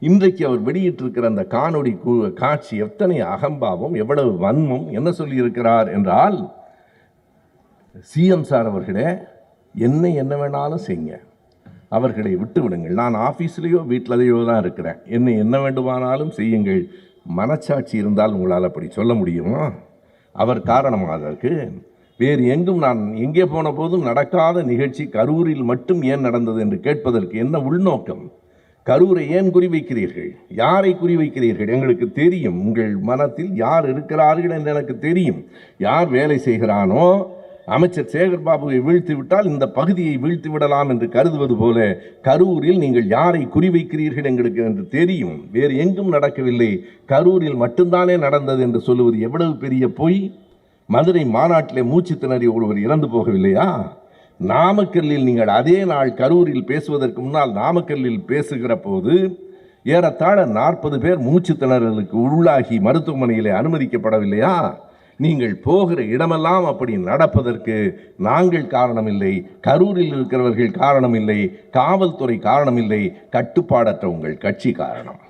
இன்றைக்கு அவர் வெளியிட்டிருக்கிற அந்த காணொளி கு- காட்சி எத்தனை அகம்பாவம் எவ்வளவு வன்மம் என்ன சொல்லியிருக்கிறார் என்றால் சிஎம் சார் அவர்களே என்ன என்ன வேணாலும் செய்யுங்க. அவர்களை விட்டு விடுங்கள் நான் ஆஃபீஸ்லேயோ வீட்டிலேயோ தான் இருக்கிறேன். என்னை என்ன வேண்டுமானாலும் செய்யுங்கள். மனச்சாட்சி இருந்தால் உங்களால் அப்படி சொல்ல முடியுமா? அவர் காரணமாக அதற்கு வேறு எங்கும் நான் எங்கே போன போதும் நடக்காத நிகழ்ச்சி கரூரில் மட்டும் ஏன் நடந்தது என்று கேட்பதற்கு என்ன உள்நோக்கம்? கரூரை ஏன் குறிவைக்கிறீர்கள்? யாரை குறிவைக்கிறீர்கள்? எங்களுக்கு தெரியும். உங்கள் மனத்தில் யார் இருக்கிறார்கள் என்று எனக்கு தெரியும். யார் வேலை செய்கிறானோ அமைச்சர் சேகர் பாபுவை வீழ்த்தி விட்டால் இந்த பகுதியை வீழ்த்தி விடலாம் என்று கருதுவது போல கரூரில் நீங்கள் யாரை குறிவைக்கிறீர்கள் எங்களுக்கு என்று தெரியும். வேறு எங்கும் நடக்கவில்லை. கரூரில் மட்டும்தானே நடந்தது என்று சொல்லுவது எவ்வளவு பெரிய பொய்? மதுரை மாநாட்டிலே மூச்சு திணறி ஒருவர் இறந்து போகவில்லையா? நாமக்கல்லில் நீங்கள் அதே நாள் கரூரில் பேசுவதற்கு முன்னால் நாமக்கல்லில் பேசுகிற போது ஏறத்தாழ நாற்பது பேர் மூச்சு திணறலுக்கு உள்ளாகி மருத்துவமனையிலே அனுமதிக்கப்படவில்லையா? நீங்கள் போகிற இடமெல்லாம் அப்படி நடப்பதற்கு நாங்கள் காரணமில்லை கரூரில் இருக்கிறவர்கள் காரணமில்லை காவல்துறை காரணமில்லை கட்டுப்பாடற்ற உங்கள் கட்சி காரணம்.